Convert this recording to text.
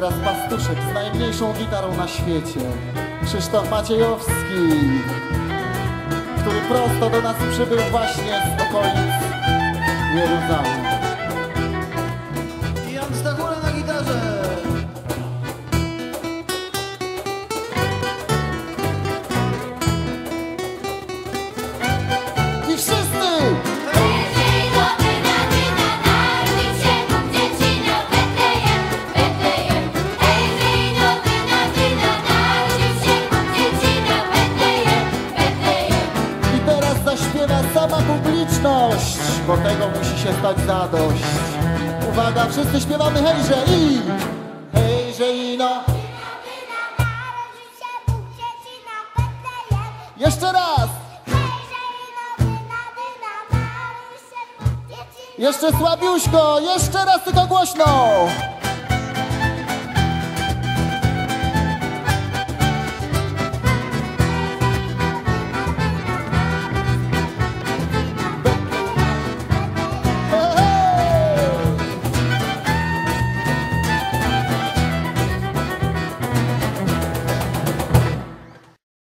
teraz pastuszek z najmniejszą gitarą na świecie. Krzysztof Maciejowski, który prosto do nas przybył właśnie z okolic Jeruzalem. bo tego musi się stać zadość. Uwaga, wszyscy śpiewamy hejże i... Hejże i na... Jeszcze raz! Jeszcze słabiuśko, jeszcze raz tylko głośno!